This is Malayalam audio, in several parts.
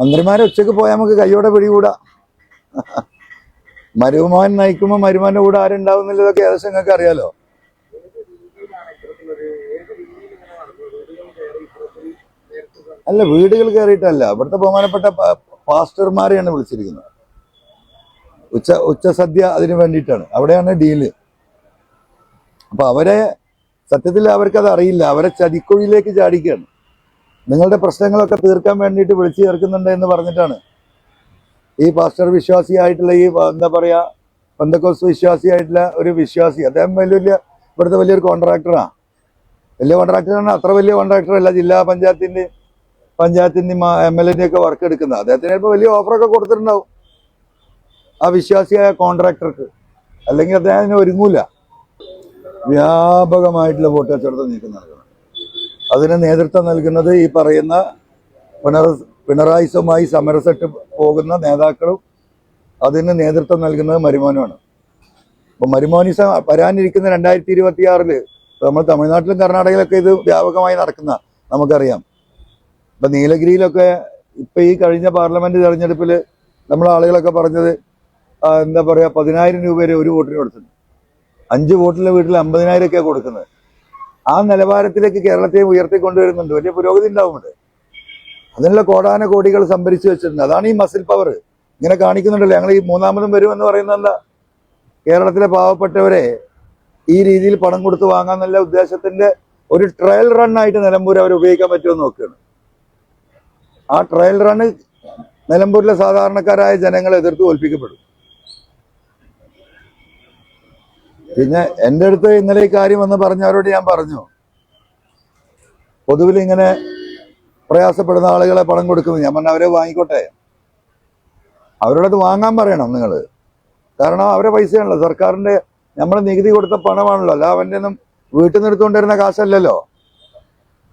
മന്ത്രിമാരെ ഉച്ചയ്ക്ക് പോയാൽ നമുക്ക് കൈയോടെ പിടികൂടാ. മരുമോൻ നയിക്കുമ്പോൾ മരുമോന്റെ കൂടെ ആരുണ്ടാവുന്നില്ലതൊക്കെ ഏകദേശം നിങ്ങൾക്ക് അറിയാലോ? അല്ല വീടുകൾ കയറിയിട്ടല്ല. ഇവിടുത്തെ ബഹുമാനപ്പെട്ട പാസ്റ്റർമാരെയാണ് വിളിച്ചിരിക്കുന്നത്. ഉച്ച ഉച്ച സദ്യ അതിന് വേണ്ടിയിട്ടാണ്. അവിടെയാണ് ഡീൽ. അപ്പൊ അവരെ സത്യത്തിൽ അവർക്കത് അറിയില്ല. അവരെ ചതിക്കുഴിയിലേക്ക് ചാടിക്കുകയാണ്. നിങ്ങളുടെ പ്രശ്നങ്ങളൊക്കെ തീർക്കാൻ വേണ്ടിയിട്ട് വിളിച്ചു ചേർക്കുന്നുണ്ട് എന്ന് പറഞ്ഞിട്ടാണ്. ഈ പാസ്റ്റർ വിശ്വാസിയായിട്ടുള്ള ഈ എന്താ പറയുക പന്തക്കോസ് വിശ്വാസിയായിട്ടുള്ള ഒരു വിശ്വാസി. അദ്ദേഹം വലിയ ഇവിടുത്തെ വലിയൊരു കോൺട്രാക്ടറാണ് വലിയ കോൺട്രാക്ടറാണ്. അത്ര വലിയ കോൺട്രാക്ടറല്ല. ജില്ലാ പഞ്ചായത്തിന്റെ പഞ്ചായത്തിന്റെ എം എൽ എന്റെ ഒക്കെ വർക്ക് എടുക്കുന്നത്. അദ്ദേഹത്തിന് ചിലപ്പോൾ വലിയ ഓഫറൊക്കെ കൊടുത്തിട്ടുണ്ടാവും. ആ വിശ്വാസിയായ കോൺട്രാക്ടർക്ക്. അല്ലെങ്കിൽ അദ്ദേഹം അതിന് ഒരുങ്ങൂല. വ്യാപകമായിട്ടുള്ള വോട്ട് കച്ചവടത്തിൽ നീക്കം നൽകണം അതിന് നേതൃത്വം നൽകുന്നത് ഈ പറയുന്ന പിണറ പിണറായിസുമായി സമരസെട്ട് പോകുന്ന നേതാക്കളും അതിന് നേതൃത്വം നൽകുന്നത് മരുമോനുമാണ്. അപ്പൊ മരുമോനിസ വരാനിരിക്കുന്ന രണ്ടായിരത്തി ഇരുപത്തി ആറിൽ നമ്മൾ തമിഴ്നാട്ടിലും കർണാടകയിലൊക്കെ ഇത് വ്യാപകമായി നടക്കുന്ന നമുക്കറിയാം. ഇപ്പൊ നീലഗിരിയിലൊക്കെ ഇപ്പൊ ഈ കഴിഞ്ഞ പാർലമെന്റ് തെരഞ്ഞെടുപ്പിൽ നമ്മളെ ആളുകളൊക്കെ പറഞ്ഞത് എന്താ പറയാ പതിനായിരം രൂപ വരെ ഒരു വോട്ടിന് കൊടുത്തിട്ടുണ്ട്. അഞ്ച് വോട്ടിലെ വീട്ടിൽ അമ്പതിനായിരം ഒക്കെയാണ് കൊടുക്കുന്നത്. ആ നിലവാരത്തിലേക്ക് കേരളത്തെ ഉയർത്തിക്കൊണ്ടുവരുന്നുണ്ട്. വലിയ പുരോഗതി ഉണ്ടാവുന്നുണ്ട്. അതിനുള്ള കോടാന കോടികൾ സംഭരിച്ചു വെച്ചിട്ടുണ്ട്. അതാണ് ഈ മസിൽ പവർ. ഇങ്ങനെ കാണിക്കുന്നുണ്ടല്ലോ. ഞങ്ങൾ ഈ മൂന്നാമതും വരുമെന്ന് പറയുന്നത് എന്താ? കേരളത്തിലെ പാവപ്പെട്ടവരെ ഈ രീതിയിൽ പണം കൊടുത്ത് വാങ്ങാന്നുള്ള ഉദ്ദേശത്തിന്റെ ഒരു ട്രയൽ റൺ ആയിട്ട് നിലമ്പൂർ അവർ ഉപയോഗിക്കാൻ പറ്റുമെന്ന് നോക്കുകയാണ്. ആ ട്രയൽ റണ് നിലമ്പൂരിലെ സാധാരണക്കാരായ ജനങ്ങളെ എതിർത്ത് തോൽപ്പിക്കപ്പെടും. പിന്നെ എന്റെ അടുത്ത് ഇന്നലെ ഈ കാര്യം വന്ന് പറഞ്ഞവരോട് ഞാൻ പറഞ്ഞു. പൊതുവിൽ ഇങ്ങനെ പ്രയാസപ്പെടുന്ന ആളുകളെ പണം കൊടുക്കുന്നു. ഞാൻ പറഞ്ഞ അവരെ വാങ്ങിക്കോട്ടെ. അവരോടത് വാങ്ങാൻ പറയണം നിങ്ങൾ. കാരണം അവരെ പൈസയാണല്ലോ. സർക്കാരിന്റെ നമ്മൾ നികുതി കൊടുത്ത പണമാണല്ലോ. അല്ല അവന്റെ ഒന്നും വീട്ടിൽ നിന്ന് എടുത്തുകൊണ്ടിരുന്ന കാശല്ലല്ലോ.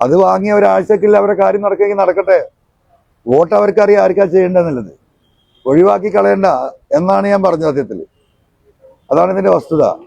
അത് വാങ്ങി ഒരാഴ്ചക്കില്ല അവരെ കാര്യം നടക്കുകയെങ്കിൽ നടക്കട്ടെ. വോട്ട് അവർക്കറിയാം ആർക്കാ ചെയ്യേണ്ടതെന്നുള്ളത്. ഒഴിവാക്കി കളയണ്ട എന്നാണ് ഞാൻ പറഞ്ഞ സത്യത്തിൽ അതാണ് ഇതിന്റെ വസ്തുത.